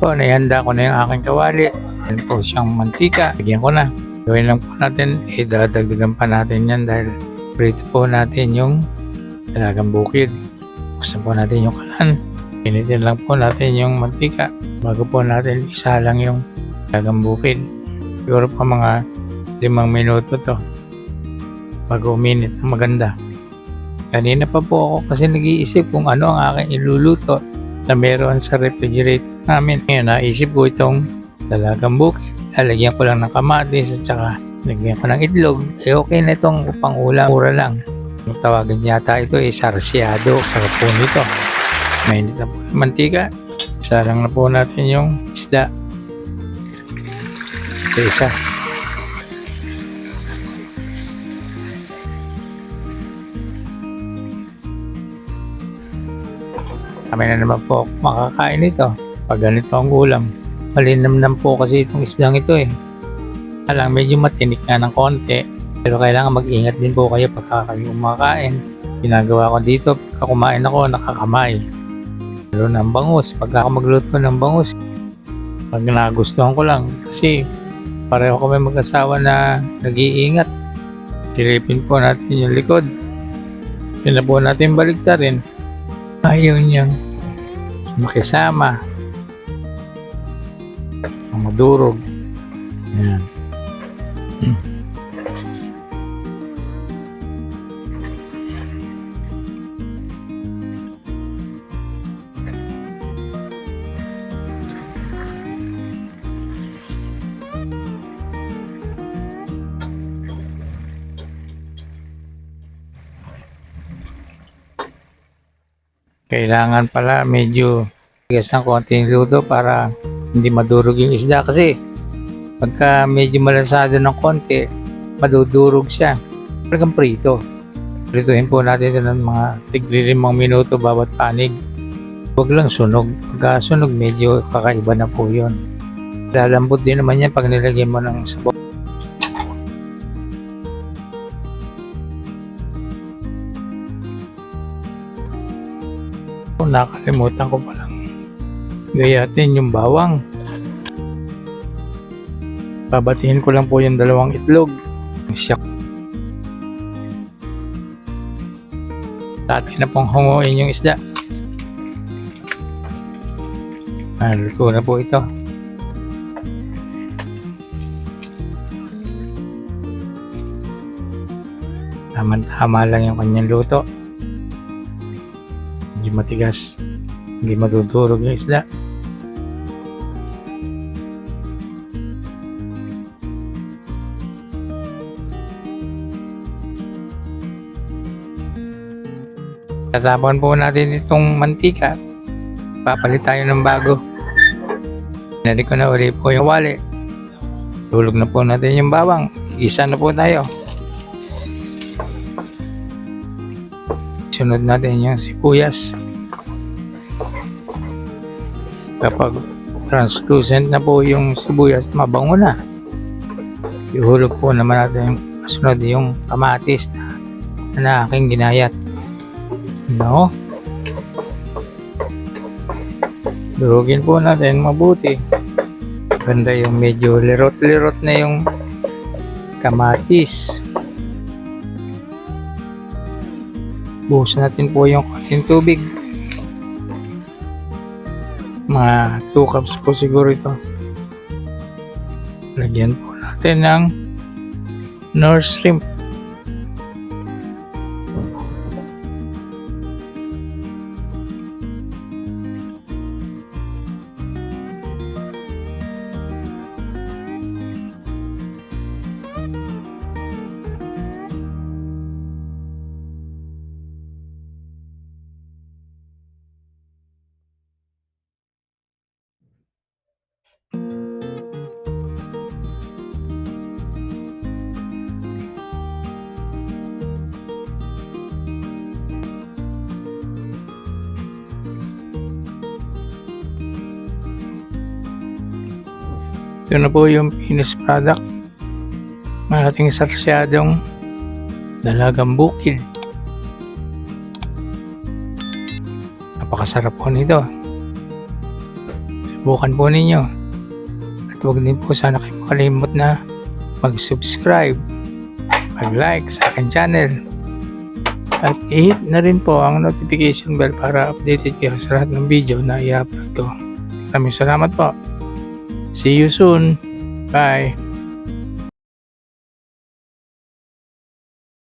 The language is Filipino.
Po, naihanda ko na yung aking kawali. Yan po siyang mantika. Lagyan ko na. Gawin lang po natin, idadagdagan pa natin yan dahil prito po natin yung dalagang bukid. Buksan po natin yung kalan. Pinitin lang po natin yung mantika bago po natin isa lang yung dalagang bukid. Siguro pa mga limang minuto to bago uminit maganda. Kanina pa po ako kasi nag-iisip kung ano ang aking iluluto na meron sa refrigerator namin. Ngayon, naisip ko itong dalagang bukid. Lalagyan ko lang ng kamatis at saka lagyan ko ng itlog. Eh okay na itong upang ulam. Mura lang. Ang tawagan yata ito ay sarsyado. Sarap po nito. Mainit na po yung mantika. Isa lang na po natin yung isda. Ito isa. Kami na naman po makakain ito pag ganito ang ulam. Malinamnam po kasi itong isdang ito eh. Alang medyo matinik nga ng konti. Pero kailangan mag-ingat din po kayo pagka kayo kumakain. Ginagawa ko dito, pagka kumain ako, nakakamay. Lalo ng bangus. Pagka ako magluto ng bangus, pag nagustuhan ko lang. Kasi pareho kami mag-asawa na nag-iingat. Silipin po natin yung likod. Yun na po natin baliktarin. Ayaw niyang makisama. Madurog. Yan. Hmm. Kailangan pala medyo tigas ng konting luto para hindi madurog yung isda kasi pagka medyo malansado ng konti, madudurog siya. Talagang prito. Prituhin po natin ito ng mga tigli-limang minuto bawat panig. Huwag lang sunog. Pagka sunog, medyo kakaiba na po yun. Lalambot din naman yan pag nilagyan mo ng sabon. Oh, nakalimutan ko palang gayatin yung bawang. Babatiin ko lang po yung dalawang itlog. Siya. Dati na pong hunguin yung isda. Ah, luto na po ito. Tama-tama lang yung kanyang luto. Medyo matigas. Hindi madudurog yung isda. Tatapon po natin itong mantika. Papalit tayo ng bago. Nari ko na uli po yung wali. Tulog na po natin yung bawang. Isa na po tayo. Sunod natin yung sibuyas. Kapag translucent na po yung sibuyas, mabango na. Ihulog po naman natin yung kasunod yung kamatis na, na aking ginayat. No? Durugin po natin mabuti. Ganda yung medyo lirot-lirot na yung kamatis. Buhos natin po yung konting tubig. Mga 2 cups po siguro ito. Lagyan po natin ng Nor shrimp. Ito na po yung finished product ng ating sarsyadong dalagang bukid. Napakasarap po nito. subukan po ninyo. Huwag din po sana kayo makalimot na mag-subscribe, mag-like sa akin channel. At i-hit na rin po ang notification bell para updated kayo sa lahat ng video na i-upload ko. Maraming salamat po. See you soon. Bye.